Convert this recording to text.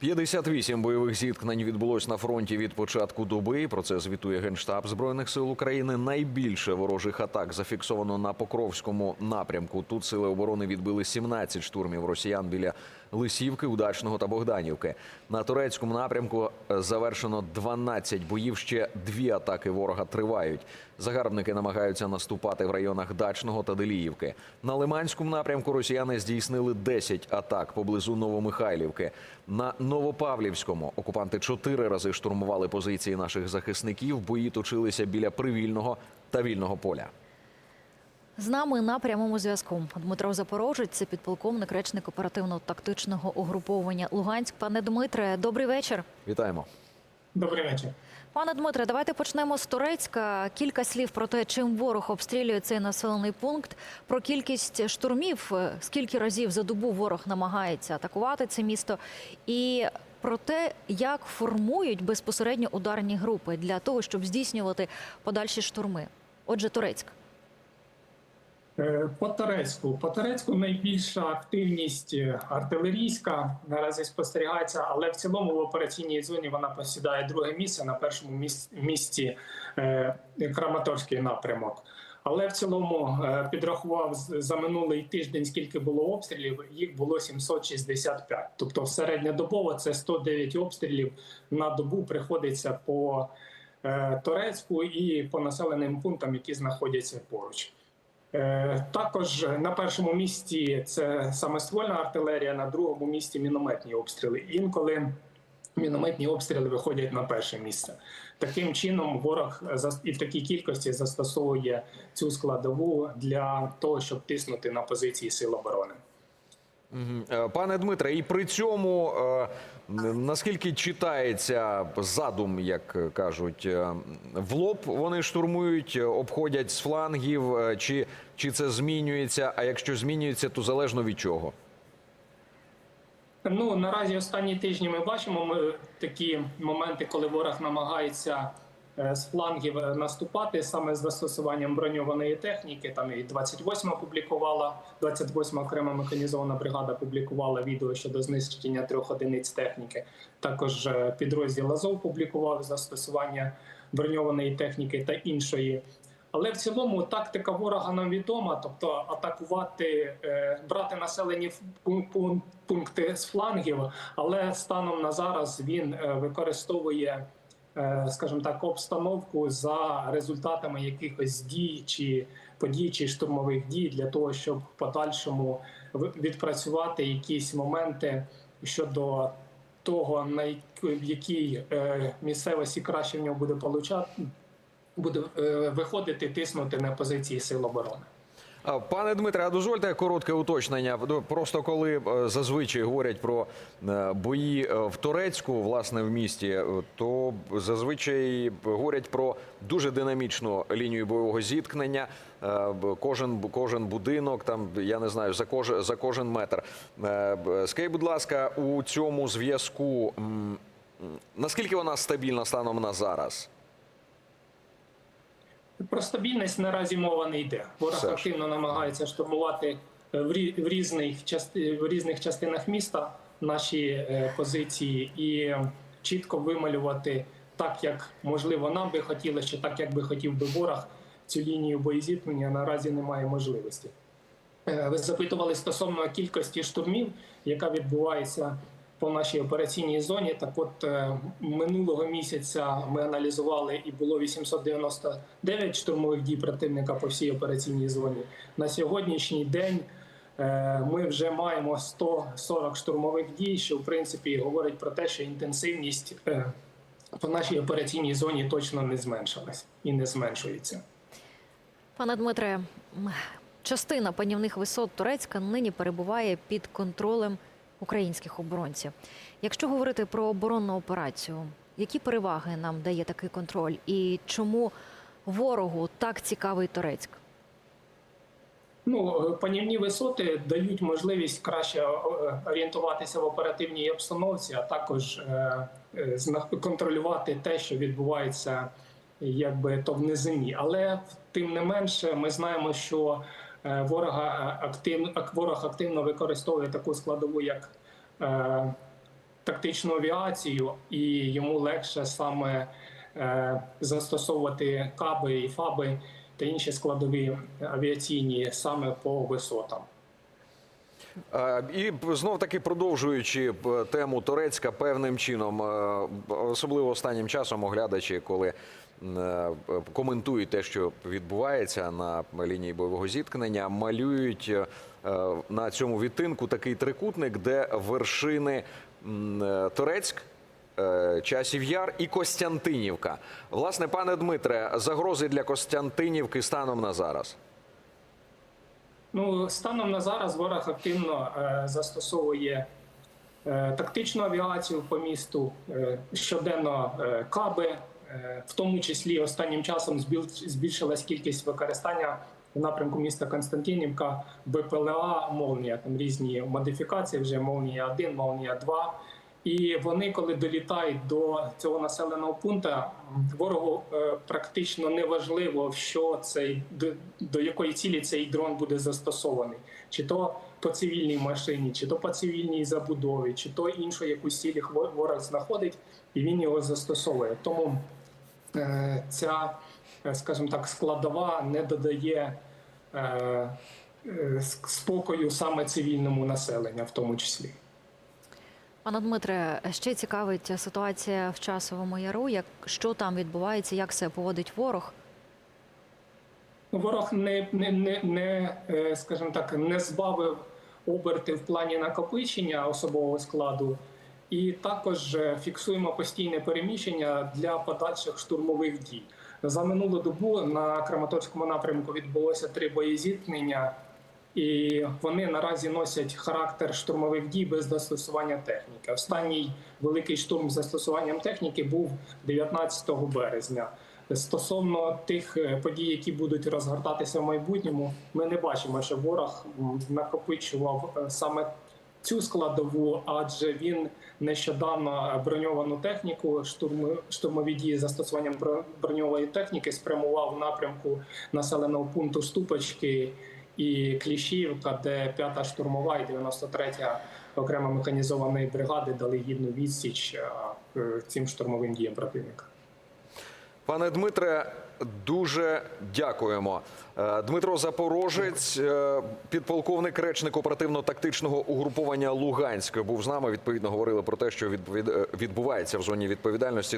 58 бойових зіткнень відбулось на фронті від початку доби. Про це звітує генштаб збройних сил України. Найбільше ворожих атак зафіксовано на Покровському напрямку. Тут сили оборони відбили 17 штурмів росіян біля Лисівки, Удачного та Богданівки. На турецькому напрямку е, завершено 12 боїв. Ще дві атаки ворога тривають. Загарбники намагаються наступати в районах Дачного та Деліївки. На Лиманському напрямку росіяни здійснили 10 атак поблизу Новомихайлівки. На Новопавлівському окупанти чотири рази штурмували позиції наших захисників. Бої точилися біля привільного та вільного поля. З нами на прямому зв'язку Дмитро Запорожець, це підполковник, речник оперативно-тактичного угруповання Луганськ. Пане Дмитре, добрий вечір. Вітаємо. Добрий вечір. Пане Дмитре, давайте почнемо з Турецька. Кілька слів про те, чим ворог обстрілює цей населений пункт, про кількість штурмів, е, скільки разів за добу ворог намагається атакувати це місто, і про те, як формують безпосередньо ударні групи для того, щоб здійснювати подальші штурми. Отже, Турецьк. Е, По Турецьку. По Турецьку найбільша активність е, артилерійська наразі спостерігається, але в цілому в операційній зоні вона посідає друге місце на першому місці е, Краматорський напрямок. Але в цілому підрахував за минулий тиждень, скільки було обстрілів, їх було 765. Тобто, середньодобово це 109 обстрілів на добу приходиться по Турецьку і по населеним пунктам, які знаходяться поруч. Е, Також на першому місці це самоствольна артилерія, на другому місці мінометні обстріли. Інколи мінометні обстріли виходять на перше місце. Таким чином, ворог зас- і в такій кількості застосовує цю складову для того, щоб тиснути на позиції сил оборони. Е, Пане Дмитре, і при цьому е, наскільки читається задум, як кажуть, е, в лоб вони штурмують, обходять з флангів, чи, чи це змінюється? А якщо змінюється, то залежно від чого? Ну наразі останні тижні ми бачимо ми такі моменти, коли ворог намагається з флангів е, наступати саме з застосуванням броньованої техніки. Там і 28 публікувала, 28 окрема механізована бригада публікувала відео щодо знищення трьох одиниць техніки. Також е, підрозділ Азов публікував застосування броньованої техніки та іншої. Але в цілому тактика ворога нам відома, тобто атакувати, е, брати населені пун- пун- пункти з флангів, але станом на зараз він е, використовує, е, скажімо так, обстановку за результатами якихось дій чи подій чи штурмових дій для того, щоб в подальшому відпрацювати якісь моменти щодо того, на якій е, місцевості краще в нього буде получати, буде е, виходити, тиснути на позиції сил оборони. Пане Дмитре, а дозвольте коротке уточнення. Ну, Просто коли е, зазвичай говорять про е, бої е, в Турецьку, власне, в місті, то зазвичай говорять про дуже динамічну лінію бойового зіткнення. Кожен кожен будинок, там я не знаю, за кожен за кожен метр. Скажіть, будь ласка, у цьому зв'язку наскільки вона стабільна станом на зараз? Про стабільність наразі мова не йде. Ворог Все активно намагається штурмувати е, в рі- в різних части в різних частинах міста наші е, позиції і чітко вималювати так, як можливо нам би хотілося, чи так, як би хотів би ворог цю лінію боєзіткнення наразі немає можливості. Е, Ви запитували стосовно кількості штурмів, яка відбувається по нашій операційній зоні. Так, от е, минулого місяця ми аналізували і було 899 штурмових дій противника по всій операційній зоні. На сьогоднішній день е, ми вже маємо 140 штурмових дій, що в принципі говорить про те, що інтенсивність е, по нашій операційній зоні точно не зменшилась і не зменшується. Пане Дмитре, частина панівних висот Турецька нині перебуває під контролем українських оборонців. Якщо говорити про оборонну операцію, які переваги нам дає такий контроль, і чому ворогу так цікавий Турецьк? Ну, панівні висоти дають можливість краще е, орієнтуватися в оперативній обстановці, а також е, е, контролювати те, що відбувається якби то в низині. Але тим не менше, ми знаємо, що ворога активно ворог активно використовує таку складову, як е, тактичну авіацію, і йому легше саме е, застосовувати каби і фаби та інші складові авіаційні саме по висотам. Е, І знов таки продовжуючи тему Турецька певним чином, е, особливо останнім часом оглядачі, коли е, коментують те, що відбувається на лінії бойового зіткнення, малюють е, на цьому відтинку такий трикутник, де вершини е, е, Часів Яр і Костянтинівка. Власне, пане Дмитре, загрози для Костянтинівки станом на зараз. Ну, станом на зараз ворог активно е, застосовує е, тактичну авіацію по місту, е, щоденно е, каби, е, в тому числі останнім часом збіл- збільшилась кількість використання в напрямку міста Константинівка БПЛА Молнія. Там різні модифікації, вже Молнія 1, Молнія 2. І вони, коли долітають до цього населеного пункту, ворогу е, практично не важливо, що цей до, до якої цілі цей дрон буде застосований, чи то по цивільній машині, чи то по цивільній забудові, чи то іншу якусь цілі ворог знаходить, і він його застосовує. Тому ця, е, скажімо так, складова не додає е, е, спокою саме цивільному населенню, в тому числі. Пане Дмитре, ще цікавить ситуація в часовому яру. Як що там відбувається, як себе поводить ворог? Ну, Ворог не, не, не, не е, скажімо так, не збавив оберти в плані накопичення особового складу, і також фіксуємо постійне переміщення для подальших штурмових дій. За минулу добу на Краматорському напрямку відбулося три боєзіткнення, і вони наразі носять характер штурмових дій без застосування техніки. Останній великий штурм з застосуванням техніки був 19 березня. Стосовно тих е, подій, які будуть розгортатися в майбутньому, ми не бачимо, що ворог накопичував е, саме цю складову, адже він нещодавно е, броньовану техніку, штурмові дії застосуванням бро- броньової техніки спрямував в напрямку населеного пункту Ступочки і Кліщівка, де 5-та штурмова і 93-я окрема механізованої бригади дали гідну відсіч е, е, цим штурмовим діям противника. Пане Дмитре, дуже дякуємо. Е, Дмитро Запорожець, е, підполковник речник оперативно-тактичного угруповання Луганськ, був з нами. Відповідно говорили про те, що е, відбувається в зоні відповідальності